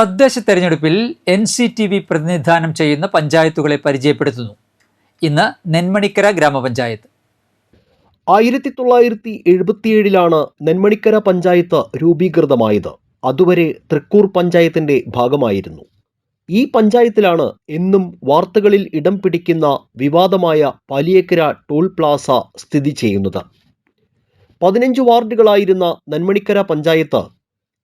തദ്ദേശ തെരഞ്ഞെടുപ്പിൽ N C T V പ്രതിനിധാനം ചെയ്യുന്ന പഞ്ചായത്തുകളെ പരിചയപ്പെടുത്തുന്നു. ഇന്ന് നെന്മണിക്കര ഗ്രാമപഞ്ചായത്ത്. ആയിരത്തി തൊള്ളായിരത്തി എഴുപത്തിയേഴിലാണ് നെന്മണിക്കര പഞ്ചായത്ത് രൂപീകൃതമായത്. അതുവരെ തൃക്കൂർ പഞ്ചായത്തിന്റെ ഭാഗമായിരുന്നു. ഈ പഞ്ചായത്തിലാണ് എന്നും വാർത്തകളിൽ ഇടം പിടിക്കുന്ന വിവാദമായ പാലിയേക്കര ടോൾ പ്ലാസ സ്ഥിതി ചെയ്യുന്നത്. പതിനഞ്ച് വാർഡുകളായിരുന്ന നെന്മണിക്കര പഞ്ചായത്ത്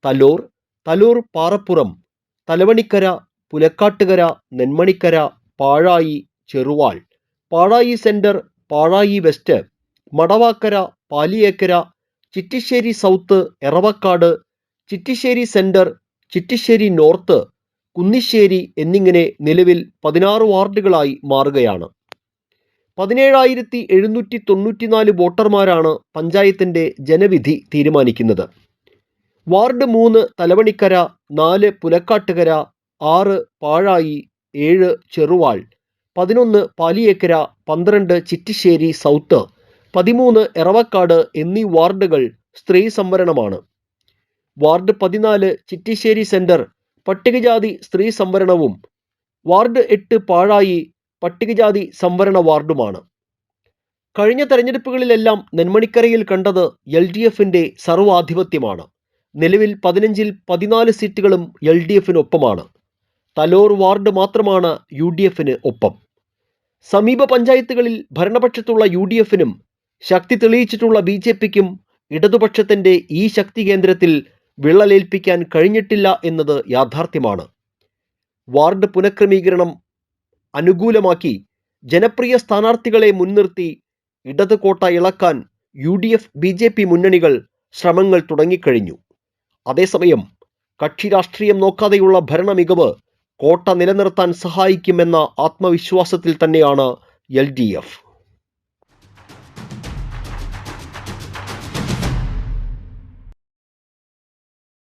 തലോർ തലൂർ പാറപ്പുറം തലവണിക്കര പുലക്കാട്ടുകര നെന്മണിക്കര പാഴായി Cheruval. Pazhayi centre Pazhayi west. Madavakkara Paliyekkara Chittissery south Eravakkad. Chittissery centre Chittissery north. Kunnissery എന്നിങ്ങനെ നിലവിൽ പതിനാറ് വാർഡുകളായി മാറുകയാണ്. പതിനേഴായിരത്തി എഴുന്നൂറ്റി തൊണ്ണൂറ്റിനാല് വോട്ടർമാരാണ് പഞ്ചായത്തിന്റെ ജനവിധി തീരുമാനിക്കുന്നത്. വാർഡ് മൂന്ന് തലവണിക്കര നാല് പുലക്കാട്ടുകര ആറ് പാഴായി ഏഴ് ചെറുവാൾ പതിനൊന്ന് പാലിയേക്കര പന്ത്രണ്ട് ചിറ്റിശ്ശേരി സൗത്ത് പതിമൂന്ന് എറവക്കാട് എന്നീ വാർഡുകൾ സ്ത്രീ സംവരണമാണ്. വാർഡ് പതിനാല് ചിറ്റിശ്ശേരി സെന്റർ പട്ടികജാതി സ്ത്രീ സംവരണവും വാർഡ് എട്ട് പാഴായി പട്ടികജാതി സംവരണ വാർഡുമാണ്. കഴിഞ്ഞ തെരഞ്ഞെടുപ്പുകളിലെല്ലാം നെന്മണിക്കരയിൽ കണ്ടത് എൽ ഡി എഫിന്റെ സർവാധിപത്യമാണ്. നിലവിൽ പതിനഞ്ചിൽ പതിനാല് സീറ്റുകളും എൽ ഡി എഫിനൊപ്പമാണ്. തലോർ വാർഡ് മാത്രമാണ് യു ഡി എഫിന് ഒപ്പം. സമീപ പഞ്ചായത്തുകളിൽ ഭരണപക്ഷത്തുള്ള യു ഡി എഫിനും ശക്തി തെളിയിച്ചിട്ടുള്ള ബി ജെ പിക്കും ഇടതുപക്ഷത്തിന്റെ ഈ ശക്തി കേന്ദ്രത്തിൽ വിള്ളലേൽപ്പിക്കാൻ കഴിഞ്ഞിട്ടില്ല എന്നത് യാഥാർത്ഥ്യമാണ്. വാർഡ് പുനഃക്രമീകരണം അനുകൂലമാക്കി ജനപ്രിയ സ്ഥാനാർത്ഥികളെ മുൻനിർത്തി ഇടതുകോട്ട ഇളക്കാൻ U D F B J P മുന്നണികൾ ശ്രമങ്ങൾ തുടങ്ങിക്കഴിഞ്ഞു. അതേസമയം കക്ഷി രാഷ്ട്രീയം നോക്കാതെയുള്ള ഭരണ മികവ് കോട്ട നിലനിർത്താൻ സഹായിക്കുമെന്ന ആത്മവിശ്വാസത്തിൽ തന്നെയാണ് എൽ ഡി എഫ്.